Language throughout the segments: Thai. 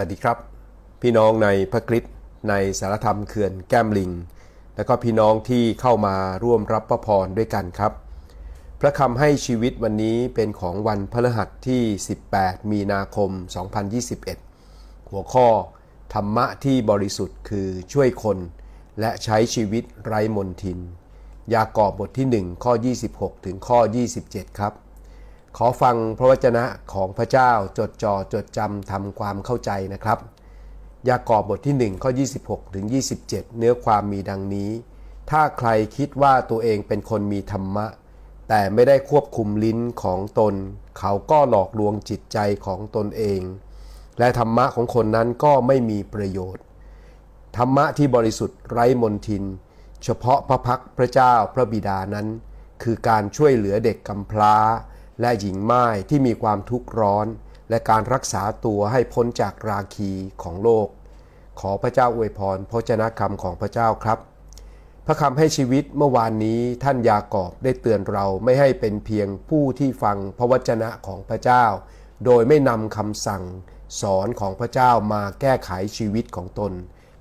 วัสดีครับ พี่น้องในพระคริสต์ในสารธรรมเขื่อนแก้มลิง และก็พี่น้องที่เข้ามาร่วมรับพระพรด้วยกันครับ พระคำให้ชีวิตวันนี้เป็นของวันพฤหัสที่ 18 มีนาคม 2021 หัวข้อธรรมะที่บริสุทธิ์คือช่วยคน และใช้ชีวิตไร้มนทิน ยากอบบทที่ 1 ข้อ 26 ถึงข้อ 27 ครับ ขอฟังพระวจนะของพระเจ้าจดจ่อจดจำทำความเข้าใจนะครับ ยากอบบทที่ 1 ข้อ 26 ถึง 27 เนื้อความมีดังนี้ ถ้าใครคิดว่าตัวเองเป็นคนมีธรรมะ แต่ไม่ได้ควบคุมลิ้นของตน เขาก็หลอกลวงจิตใจของตนเอง และธรรมะของคนนั้นก็ไม่มีประโยชน์ ธรรมะที่บริสุทธิ์ไร้มนทิน เฉพาะพระพักตร์พระเจ้าพระบิดานั้น คือการช่วยเหลือเด็กกำพร้า และหญิงม่ายที่มีความทุกข์ร้อน และการรักษาตัวให้พ้นจากราคีของโลก ขอพระเจ้าอวยพรพระเจนะคำของพระเจ้าครับ พระคำให้ชีวิตเมื่อวานนี้ท่านยากอบได้เตือนเราไม่ให้เป็นเพียงผู้ที่ฟังพระวจนะของพระเจ้า โดยไม่นำคำสั่งสอนของพระเจ้ามาแก้ไขชีวิตของตน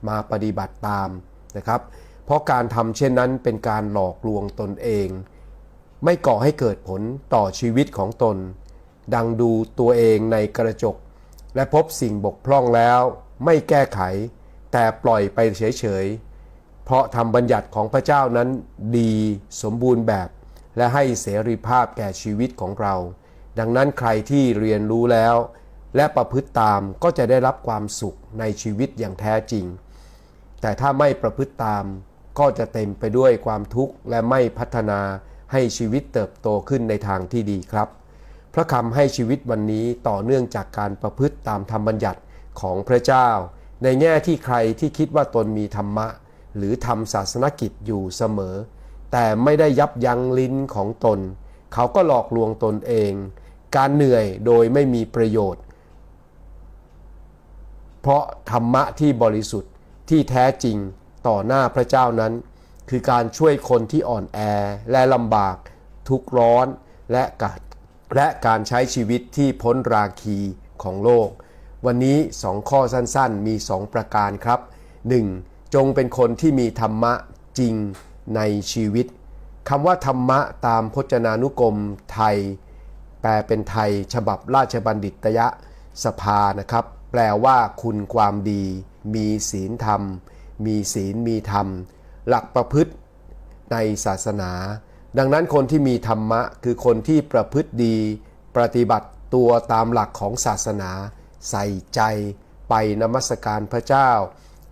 มาปฏิบัติตามนะครับ เพราะการทำเช่นนั้นเป็นการหลอกลวงตนเอง ไม่ก่อให้เกิดผลต่อชีวิตของตน ดังดูตัวเองในกระจก และพบสิ่งบกพร่องแล้ว ไม่แก้ไข แต่ปล่อยไปเฉยๆ เพราะธรรมบัญญัติของพระเจ้านั้นดีสมบูรณ์แบบ และให้เสรีภาพแก่ชีวิตของเรา ดังนั้นใครที่เรียนรู้แล้ว และประพฤติตามก็จะได้รับความสุขในชีวิตอย่างแท้จริง แต่ถ้าไม่ประพฤติตามก็จะเต็มไปด้วยความทุกข์และไม่พัฒนา ให้ชีวิตเติบโตขึ้นในทางที่ดีครับ พระคำให้ชีวิตวันนี้ต่อเนื่องจากการประพฤติตามธรรมบัญญัติของพระเจ้า ในแง่ที่ใครที่คิดว่าตนมีธรรมะ หรือทำศาสนกิจอยู่เสมอ แต่ไม่ได้ยับยั้งลิ้นของตน เขาก็หลอกลวงตนเอง การเหนื่อยโดยไม่มีประโยชน์ เพราะธรรมะที่บริสุทธิ์ที่แท้จริงต่อหน้าพระเจ้านั้น คือการช่วยคนที่อ่อนแอและลำบาก ทุกข์ร้อนและการและการใช้ชีวิตที่พ้นราคีของโลก วันนี้สองข้อสั้นๆ มี 2 ประการครับ 1. จงเป็นคนที่มีธรรมะจริงในชีวิตคำว่าธรรมะตามพจนานุกรมไทย แปลเป็นไทยฉบับราชบัณฑิตยสภานะครับ แปลว่าคุณความดี มีศีลธรรม มีศีลมีธรรม หลักประพฤติในศาสนา ดังนั้นคนที่มีธรรมะคือคนที่ประพฤติดี ปฏิบัติตัวตามหลักของศาสนา ใส่ใจ ไปนมัสการพระเจ้า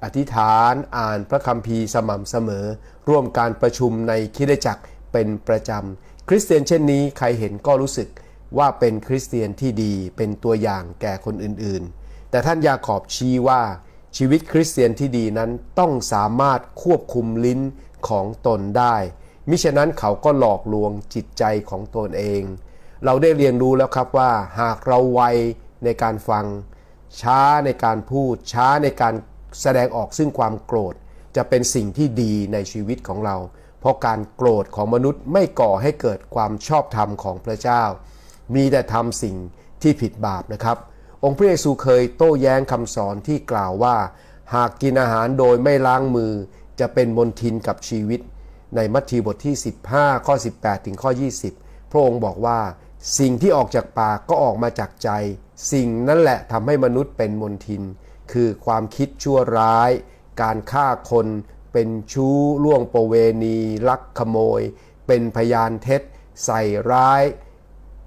อธิษฐานอ่านพระคัมภีร์สม่ำเสมอ ร่วมการประชุมในคริสตจักรเป็นประจำ คริสเตียนเช่นนี้ใครเห็นก็รู้สึกว่าเป็นคริสเตียนที่ดีเป็นตัวอย่างแก่คนอื่นๆ แต่ท่านยาขอบชี้ว่า ชีวิตคริสเตียนที่ดีนั้นต้องสามารถควบคุมลิ้นของตนได้ มิฉะนั้นเขาก็หลอกลวงจิตใจของตนเอง เราได้เรียนรู้แล้วครับว่า หากเราไวในการฟัง ช้าในการพูด ช้าในการแสดงออกซึ่งความโกรธ จะเป็นสิ่งที่ดีในชีวิตของเรา เพราะการโกรธของมนุษย์ไม่ก่อให้เกิดความชอบธรรมของพระเจ้า มีแต่ทำสิ่งที่ผิดบาปนะครับ องค์พระเยซูเคยโต้แย้งคำสอนที่กล่าวว่า หากกินอาหารโดยไม่ล้างมือ จะเป็นมนทินกับชีวิต ในมัทธิวบทที่ 15 ข้อ 18 ถึงข้อ 20 พระองค์บอกว่า สิ่งที่ออกจากปากก็ออกมาจากใจ สิ่งนั่นแหละทำให้มนุษย์เป็นมนทิน คือความคิดชั่วร้าย การฆ่าคน เป็นชู้ล่วงประเวณี ลักขโมย เป็นพยานเท็จ ใส่ร้าย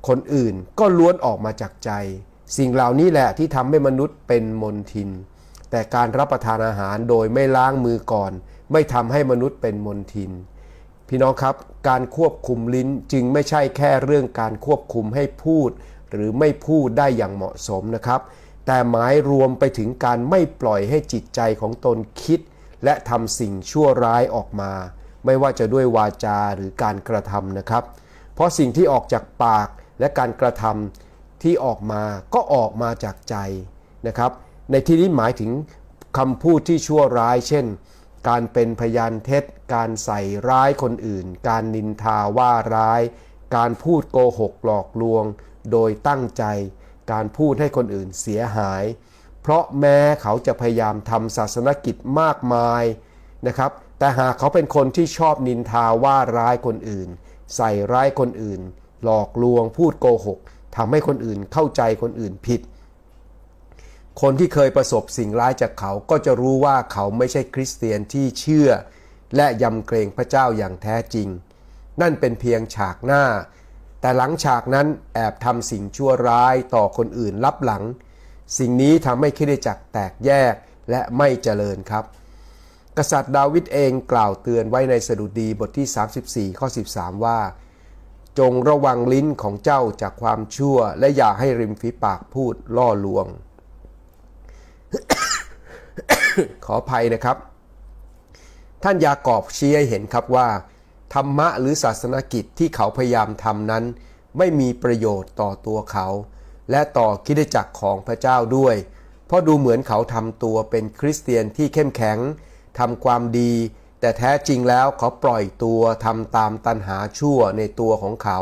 คนอื่นก็ล้วนออกมาจากใจ สิ่งเหล่านี้แหละที่ทำให้มนุษย์เป็นมนทิน แต่การรับประทานอาหารโดยไม่ล้างมือก่อน ไม่ทำให้มนุษย์เป็นมนทิน พี่น้องครับ การควบคุมลิ้นจึงไม่ใช่แค่เรื่องการควบคุมให้พูด หรือไม่พูดได้อย่างเหมาะสมนะครับ แต่หมายรวมไปถึงการไม่ปล่อยให้จิตใจของตนคิด และทำสิ่งชั่วร้ายออกมา ไม่ว่าจะด้วยวาจาหรือการกระทำนะครับ เพราะสิ่งที่ออกจากปากและการกระทำ ที่ออกมาก็ออกมาจากใจนะครับ ในที่นี้หมายถึงคำพูดที่ชั่วร้าย เช่น การเป็นพยานเท็จ การใส่ร้ายคนอื่น การนินทาว่าร้าย การพูดโกหกหลอกลวง โดยตั้งใจ การพูดให้คนอื่นเสียหาย เพราะแม้เขาจะพยายามทำศาสนกิจมากมายนะครับ แต่หากเขาเป็นคนที่ชอบนินทาว่าร้ายคนอื่น ใส่ร้ายคนอื่น หลอกลวงพูดโกหก ทำให้คนอื่นเข้าใจคนอื่นผิด คนที่เคยประสบสิ่งร้ายจากเขาก็จะรู้ว่าเขาไม่ใช่คริสเตียนที่เชื่อ และยำเกรงพระเจ้าอย่างแท้จริง นั่นเป็นเพียงฉากหน้า แต่หลังฉากนั้นแอบทำสิ่งชั่วร้ายต่อคนอื่นลับหลัง สิ่งนี้ทำให้คริสตจักแตกแยกและไม่เจริญครับ กษัตริย์ดาวิดเองกล่าวเตือนไว้ในสดุดีบทที่ 34 ข้อ 13 ว่า จงระวังลิ้นของเจ้าจากความชั่ว และอย่าให้ริมฝีปากพูดล่อลวง ขออภัยนะครับ ท่านยากอบชี้ให้เห็นครับว่า ธรรมะหรือศาสนกิจที่เขาพยายามทำนั้น ไม่มีประโยชน์ต่อตัวเขา และต่อคิดจักรของพระเจ้าด้วย เพราะดูเหมือนเขาทำตัวเป็นคริสเตียนที่เข้มแข็งทำความดี แต่แท้จริงแล้วเขาปล่อยตัวทำตามตันหาชั่วในตัวของเขา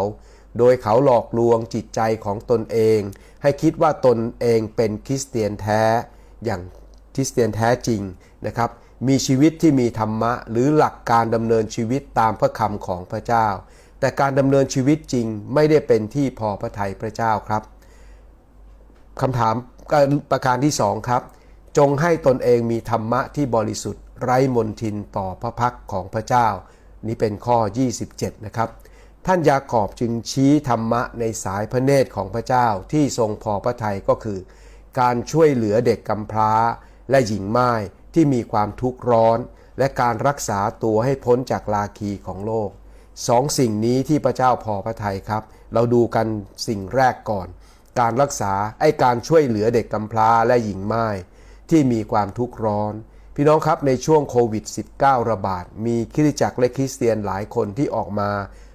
โดยเขาหลอกลวงจิตใจของตนเอง ให้คิดว่าตนเองเป็นคริสเตียนแท้อย่างคริสเตียนแท้จริงนะครับ มีชีวิตที่มีธรรมะ หรือหลักการดำเนินชีวิตตามพระคำของพระเจ้า แต่การดำเนินชีวิตจริงไม่ได้เป็นที่พอพระทัยพระเจ้าครับคำถามประการที่สองครับ จงให้ตนเองมีธรรมะที่บริสุทธิ์ ไร้มนทินต่อพระพักของพระเจ้า นี่เป็นข้อ 27 นะครับ ท่านยากอบจึงชี้ธรรมะในสายพระเนตรของพระเจ้าที่ทรงพอพระทัยก็คือ การช่วยเหลือเด็กกำพร้า และหญิงม่ายที่มีความทุกข์ร้อน และการรักษาตัวให้พ้นจากลาคีของโลกสองสิ่งนี้ที่พระเจ้าพอพระทัยครับ เราดูกันสิ่งแรกก่อน การรักษาไอ้การช่วยเหลือเด็กกำพร้าและหญิงม่ายที่มีความทุกข์ร้อน พี่น้องครับในช่วงโควิด -19 ระบาด มีคริสตจักรและคริสเตียนหลายคนที่ออกมา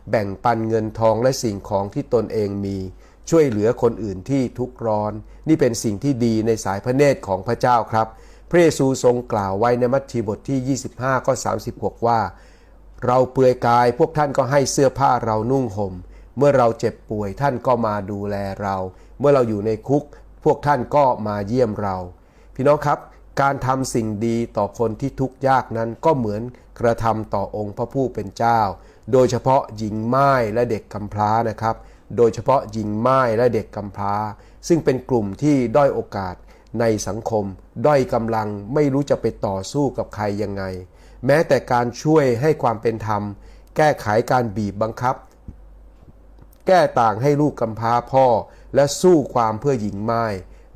แบ่งปันเงินทองและสิ่งของที่ตนเองมี ช่วยเหลือคนอื่นที่ทุกข์ร้อน นี่เป็นสิ่งที่ดีในสายพระเนตรของพระเจ้าครับ พระเยซูทรงกล่าวไว้ในมัทธิวบทที่ 25ข้อ36 ว่า เราเปลือยกายพวกท่านก็ให้เสื้อผ้าเรานุ่งหม่ม เมื่อเราเจ็บป่วยท่านก็มาดูแลเรา เมื่อเราอยู่ในคุก พวกท่านก็มาเยี่ยมเรา พี่น้องครับ การทำสิ่งดีต่อคนที่ทุกข์ยากนั้นก็เหมือนกระทำต่อองค์พระผู้เป็นเจ้า โดยเฉพาะหญิงไม้และเด็กกำพร้านะครับ โดยเฉพาะหญิงไม้และเด็กกำพร้า ซึ่งเป็นกลุ่มที่ด้อยโอกาสในสังคม ด้อยกำลังไม่รู้จะไปต่อสู้กับใครยังไง แม้แต่การช่วยให้ความเป็นธรรม แก้ไขการบีบบังคับ แก้ต่างให้ลูกกำพร้าพ่อและสู้ความเพื่อหญิงไม้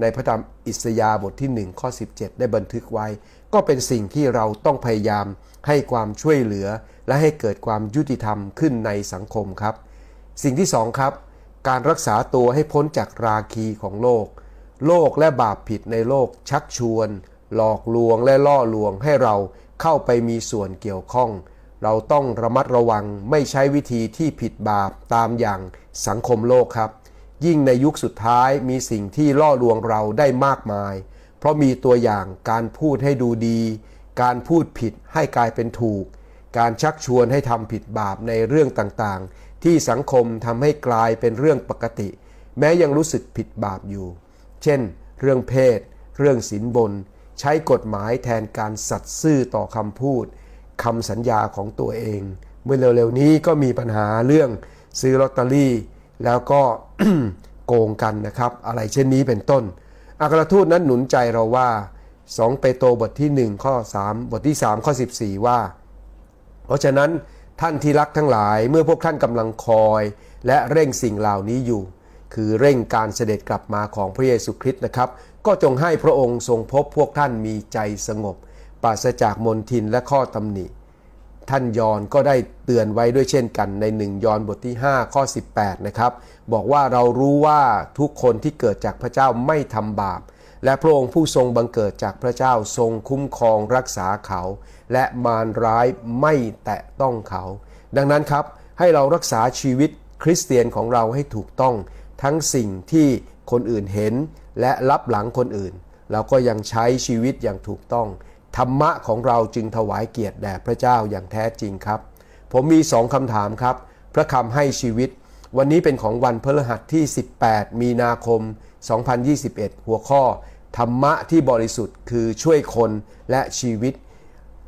ในพระธรรมอิสยาห์บทที่ 1 ข้อ 17 ได้บันทึกไว้ ก็เป็นสิ่งที่เราต้องพยายามให้ความช่วยเหลือ และให้เกิดความยุติธรรมขึ้นในสังคมครับ สิ่งที่สองครับ การรักษาตัวให้พ้นจากราคีของโลก โลกและบาปผิดในโลกชักชวน หลอกลวงและล่อลวงให้เราเข้าไปมีส่วนเกี่ยวข้อง เราต้องระมัดระวังไม่ใช้วิธีที่ผิดบาปตามอย่างสังคมโลกครับ ยิ่งในยุคสุดท้ายมีสิ่งที่ล่อลวงเราได้มากมาย เพราะมีตัวอย่างการพูดให้ดูดี การพูดผิดให้กลายเป็นถูก การชักชวนให้ทำผิดบาปในเรื่องต่างๆ ที่สังคมทำให้กลายเป็นเรื่องปกติ แม้ยังรู้สึกผิดบาปอยู่ เช่น เรื่องเพศ เรื่องสินบน ใช้กฎหมายแทนการสัตย์ซื่อต่อคำพูดคำสัญญาของตัวเอง เมื่อเร็วๆนี้ก็มีปัญหาเรื่องซื้อลอตเตอรี่ แล้วก็โกงกันนะครับ อะไรเช่นนี้เป็นต้น อัครทูตนั้นหนุนใจเราว่า 2 เปโตรบทที่ 1 ข้อ 3 บทที่ 3 ข้อ 14 ว่า เพราะฉะนั้นท่านที่รักทั้งหลายเมื่อพวกท่านกำลังคอย และเร่งสิ่งเหล่านี้อยู่ คือเร่งการเสด็จกลับมาของพระเยซูคริสต์นะครับ ก็จงให้พระองค์ทรงพบพวกท่านมีใจสงบปราศจากมนทินและข้อตำหนิ ท่านยอนก็ได้เตือนไว้ด้วยเช่นกันในหนึ่งยอนบทที่ 5 ข้อ 18 นะครับ บอกว่าเรารู้ว่าทุกคนที่เกิดจากพระเจ้าไม่ทำบาป และพระองค์ผู้ทรงบังเกิดจากพระเจ้าทรงคุ้มครองรักษาเขา และมารร้ายไม่แตะต้องเขา ดังนั้นครับให้เรารักษาชีวิตคริสเตียนของเราให้ถูกต้อง ทั้งสิ่งที่คนอื่นเห็นและรับหลังคนอื่น เราก็ยังใช้ชีวิตอย่างถูกต้อง ธรรมะของเราจึงถวายเกียรติแด่พระเจ้าอย่างแท้จริงครับ ผมมีสองคำถามครับ พระคำให้ชีวิต วันนี้เป็นของวันพฤหัสที่ 18 มีนาคม 2021 หัวข้อ ธรรมะที่บริสุทธิ์คือช่วยคนและชีวิต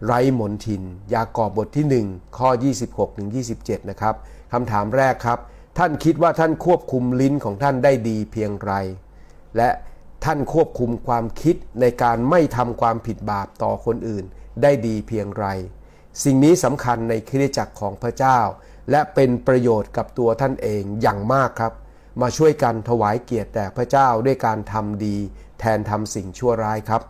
ไร้มนทิน ยากอบบทที่ 1 ข้อ 26ถึง27 นะครับคำถามแรกครับ ท่านคิดว่าท่านควบคุมลิ้นของท่านได้ดีเพียงไร และ ท่านควบคุมความคิดในการไม่ทำความผิดบาปต่อคนอื่น ได้ดีเพียงไร สิ่งนี้สำคัญในคริสตจักรของพระเจ้า และเป็นประโยชน์กับตัวท่านเองอย่างมากครับ มาช่วยกันถวายเกียรติแด่พระเจ้าด้วยการทำดี แทนทำสิ่งชั่วร้ายครับ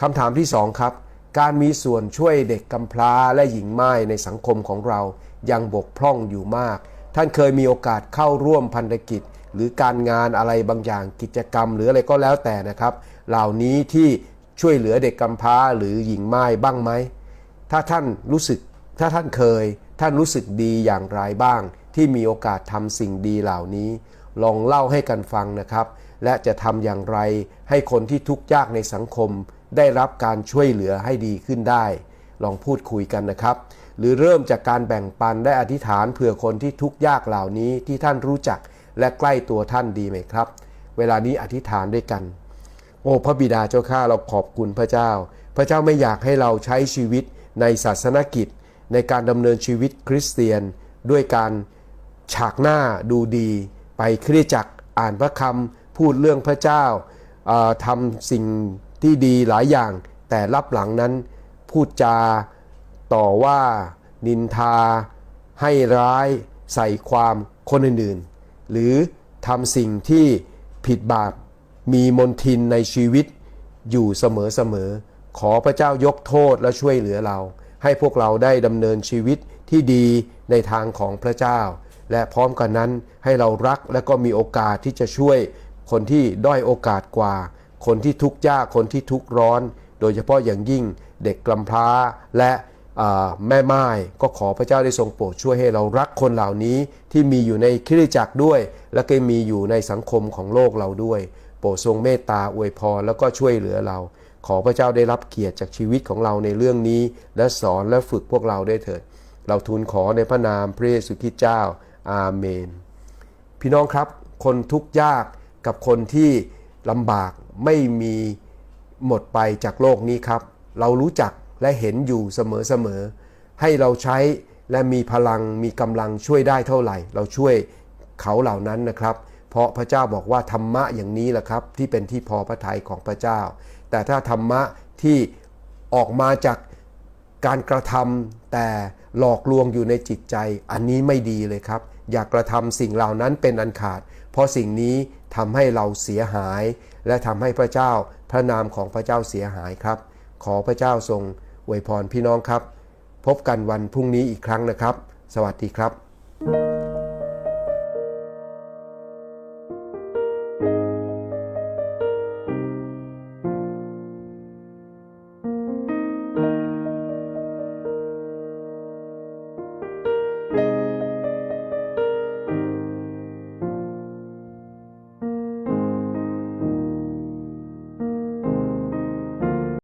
คำถามที่สองครับ การมีส่วนช่วยเด็กกำพร้าและหญิงม่ายในสังคมของเรายังบกพร่องอยู่มาก ท่านเคยมีโอกาสเข้าร่วมพันธกิจ หรือการงานอะไรบางอย่างกิจกรรม หรืออะไรก็แล้วแต่นะครับ เหล่านี้ที่ช่วยเหลือเด็กกำพร้าหรือหญิงไม่ายบ้างไหม ถ้าท่านรู้สึกถ้าท่านเคย ท่านรู้สึกดีอย่างไรบ้าง ที่มีโอกาสทำสิ่งดีเหล่านี้ ลองเล่าให้กันฟังนะครับ และจะทำอย่างไรให้คนที่ทุกข์ยากในสังคม ได้รับการช่วยเหลือให้ดีขึ้นได้ ลองพูดคุยกันนะครับ หรือเริ่มจากการแบ่งปันและอธิษฐานเผื่อคนที่ทุกข์ยากเหล่านี้ที่ท่านรู้จัก และใกล้ตัวท่านดีไหมครับ เวลานี้อธิษฐานด้วยกัน โอ้พระบิดาเจ้าข้าเราขอบคุณพระเจ้า พระเจ้าไม่อยากให้เราใช้ชีวิตในศาสนกิจ ในการดำเนินชีวิตคริสเตียน ด้วยการฉากหน้าดูดี ไปคริสจักรอ่านพระคำพูดเรื่องพระเจ้าทำสิ่งที่ดีหลายอย่าง แต่รับหลังนั้นพูดจาต่อว่านินทา ให้ร้าย ใส่ความคนอื่นๆ หรือทำสิ่งที่ผิดบาปมีมนทินในชีวิตอยู่เสมอๆ ขอพระเจ้ายกโทษและช่วยเหลือเรา ให้พวกเราได้ดำเนินชีวิตที่ดีในทางของพระเจ้า และพร้อมกันนั้นให้เรารักและก็มีโอกาสที่จะช่วยคนที่ด้อยโอกาสกว่า คนที่ทุกข์ยากคนที่ทุกข์ร้อน โดยเฉพาะอย่างยิ่งเด็กกำพร้าและ แม่ไม้ก็ขอพระเจ้าได้ทรงโปรดช่วยให้เรารักคนเหล่านี้ที่มีอยู่ในคริสตจักรด้วย และก็มีอยู่ในสังคมของโลกเราด้วย โปรดทรงเมตตาอวยพรแล้วก็ช่วยเหลือเรา ขอพระเจ้าได้รับเกียรติจากชีวิตของเราในเรื่องนี้ และสอนและฝึกพวกเราได้เถิด เราทูลขอในพระนามพระเยซูคริสต์เจ้าอาเมน พี่น้องครับ คนทุกข์ยากกับคนที่ลำบากไม่มีหมดไปจากโลกนี้ครับ เรารู้จัก และเห็นอยู่เสมอๆ ให้เราใช้และมีพลังมีกำลังช่วยได้เท่าไหร่ เราช่วยเขาเหล่านั้นนะครับ เพราะพระเจ้าบอกว่าธรรมะอย่างนี้แหละครับ ที่เป็นที่พอพระทัยของพระเจ้า แต่ถ้าธรรมะที่ออกมาจากการกระทำแต่หลอกลวงอยู่ในจิตใจ อันนี้ไม่ดีเลยครับ อย่ากระทำสิ่งเหล่านั้นเป็นอันขาด เพราะสิ่งนี้ทำให้เราเสียหาย และทำให้พระเจ้าพระนามของพระเจ้าเสียหายครับ ขอพระเจ้าทรง อวยพรพี่น้องครับ พบกันวันพรุ่งนี้อีกครั้งนะครับ สวัสดีครับ